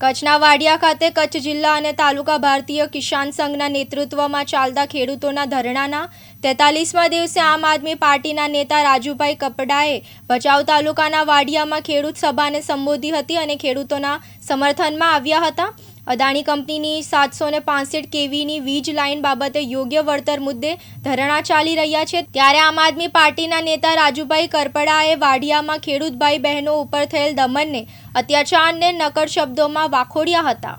કચ્છના વાડિયા ખાતે કચ્છ જિલ્લા અને તાલુકા ભારતીય કિસાન સંઘના નેતૃત્વમાં ચાલતા ખેડૂતોના ધરણાના તેતાલીસમા દિવસે આમ આદમી પાર્ટીના નેતા રાજુભાઈ કપડાએ ભચાઉ તાલુકાના વાડિયામાં ખેડૂત સભાને સંબોધી હતી અને ખેડૂતોના સમર્થનમાં આવ્યા હતા. અદાણી કંપનીની સાતસો ને પાસઠ કેવીની વીજ લાઇન બાબતે યોગ્ય વળતર મુદ્દે ધરણા ચાલી રહ્યા છે. ત્યારે આમ આદમી પાર્ટીના નેતા રાજુભાઈ કરપડાએ વાડિયામાં ખેડૂત ભાઈ બહેનો ઉપર થયેલ દમનને અત્યાચારને નકળ શબ્દોમાં વાખોડ્યા હતા.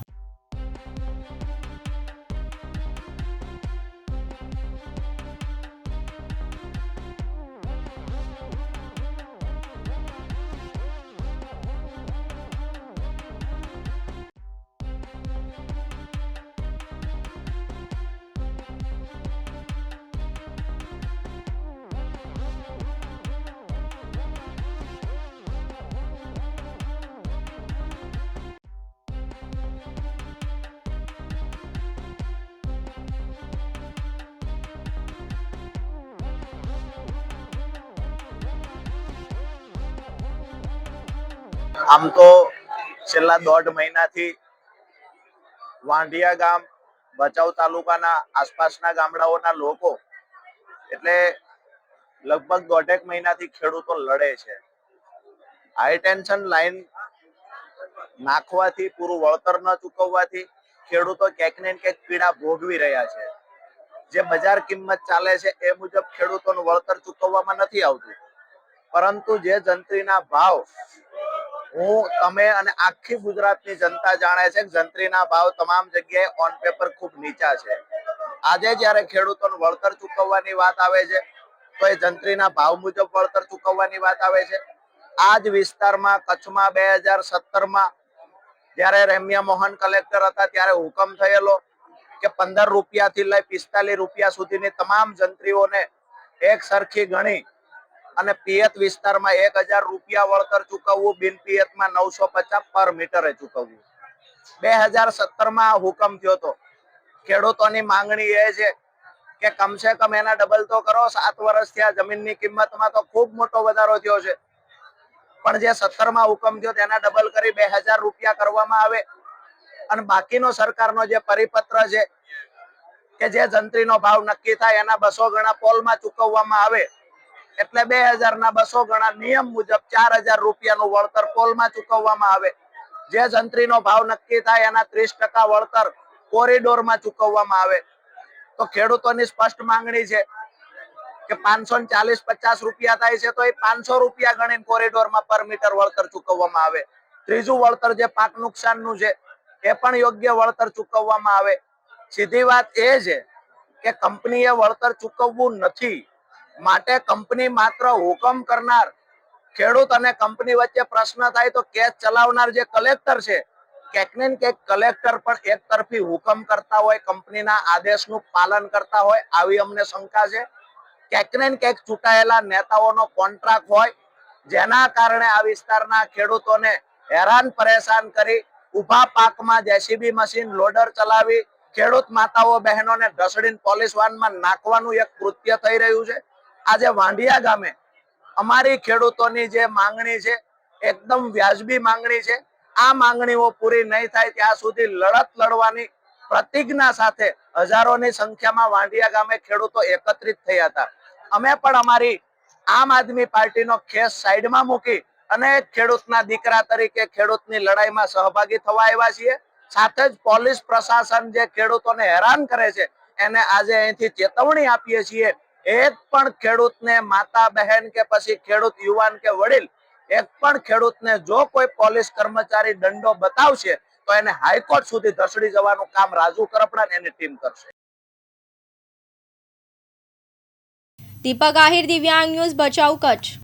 આમ તો છેલ્લા દોઢ મહિનાથી વાંઢિયા ગામ, ભચાઉ તાલુકાના આસપાસના ગામડાઓના લોકો એટલે લગભગ દોઢેક મહિનાથી ખેડૂતો લડે છે. હાઈ ટેન્શન લાઈન નાખવાથી, પૂરું વળતર ન ચૂકવવાથી ખેડૂતો ક્યાંક ને ક્યાંક પીડા ભોગવી રહ્યા છે. જે બજાર કિંમત ચાલે છે એ મુજબ ખેડૂતોનું વળતર ચૂકવવામાં નથી આવતું. પરંતુ જે જંત્રીના ભાવ હું, તમે અને આખી ગુજરાતની જનતા જાણે છે કે જંત્રીના ભાવ તમામ જગ્યાએ ઓન પેપર ખૂબ નીચા છે. આજે જ્યારે ખેડૂતોનું વળતર ચૂકવવાની વાત આવે છે, તો એ જંત્રીના ભાવ મુજબ વળતર ચૂકવવાની વાત આવે છે. આ જ વિસ્તારમાં કચ્છમાં બે હજાર સત્તરમાં જ્યારે રેમ્યા મોહન કલેક્ટર હતા, ત્યારે હુકમ થયેલો કે પંદર રૂપિયાથી લઈ પિસ્તાલીસ રૂપિયા સુધીની તમામ જંત્રીઓને એક સરખી ગણી અને પિયત વિસ્તારમાં એક હજાર રૂપિયા વળતર ચૂકવવું, બિન પિયતમાં નવસો પચાસ પર મીટરે ચૂકવવું. બે હજાર સત્તરમાં હુકમ થયો હતો ખેડૂતોની માંગણી એ છે કે કમસે કમ એના ડબલ તો કરો, સાત વર્ષથી આ જમીનની કિંમતમાં તો ખૂબ મોટો વધારો થયો છે. પણ જે સત્તરમાં હુકમ થયો તેના ડબલ કરી બે હજાર રૂપિયા કરવામાં આવે. અને બાકીનો સરકારનો જે પરિપત્ર છે કે જે જંત્રીનો ભાવ નક્કી થાય એના બસો ગણા પોલમાં ચૂકવવામાં આવે. એટલે બે ના બસો ગણા નિયમ મુજબ ચાર હજાર રૂપિયાનું વળતર પોલમાં ચૂકવવામાં આવે. જે જંત્રીનો ભાવ નક્કી થાય એના ત્રીસ ટકા વળતર કોરિડોરમાં ચૂકવવામાં આવે. તો ખેડૂતોની સ્પષ્ટ માંગણી છે કે પાંચસો ચાલીસ પચાસ રૂપિયા થાય છે તો એ પાંચસો રૂપિયા ગણીને કોરિડોરમાં પર મીટર વળતર ચૂકવવામાં આવે. ત્રીજું વળતર જે પાક નુકસાનનું છે એ પણ યોગ્ય વળતર ચૂકવવામાં આવે. સીધી વાત એ છે કે કંપનીએ વળતર ચૂકવવું નથી. માટે કંપની માત્ર હુકમ કરનાર ખેડૂત અને કંપની વચ્ચે પ્રશ્ન થાય તો કેસ ચલાવનાર જે કલેક્ટર છે ક્યાંક ને કલેક્ટર પણ એક તરફી હુકમ કરતા હોય, કંપનીના આદેશનું પાલન કરતા હોય, આવી અમને શંકા છે. ક્યાંક ને ક્યાંક ચૂંટાયેલા નેતાઓનો કોન્ટ્રાક્ટ હોય, જેના કારણે આ વિસ્તારના ખેડૂતોને હેરાન પરેશાન કરી ઊભા પાકમાં જેસીબી મશીન, લોડર ચલાવી ખેડૂત માતાઓ બહેનોને ઢસડીને પોલીસ વાનમાં નાખવાનું એક કૃત્ય થઈ રહ્યું છે. આજે વાંઢિયા ગામે અમારી ખેડૂતોની જે માંગણી છે, એકદમ વ્યાજબી માંગણી છે. આ માંગણીઓ પૂરી નહીં થાય ત્યાં સુધી લડત લડવાની પ્રતિજ્ઞા સાથે હજારોની સંખ્યામાં વાંઢિયા ગામે ખેડૂતો એકત્રિત થયા હતા. અમે પણ અમારી આમ આદમી પાર્ટીનો ખેસ સાઈડમાં મૂકી અને ખેડૂતના દીકરા તરીકે ખેડૂતની લડાઈમાં સહભાગી થવા આવ્યા છીએ. સાથે જ પોલીસ પ્રશાસન જે ખેડૂતોને હેરાન કરે છે, એને આજે અહીંથી ચેતવણી આપીએ છીએ એક પણ ખેડૂતને માતા બહેન કે પછી ખેડૂત યુવાન કે વડીલ, એક પણ ખેડૂતને જો કોઈ પોલીસ કર્મચારી દંડો બતાવશે, તો એને હાઈકોર્ટ સુધી ધસડી જવાનું કામ રાજુ કરપડા એની ટીમ કરશે. દીપક આહિર, દિવ્યાંગ ન્યૂઝ બચાવ કચ્છ.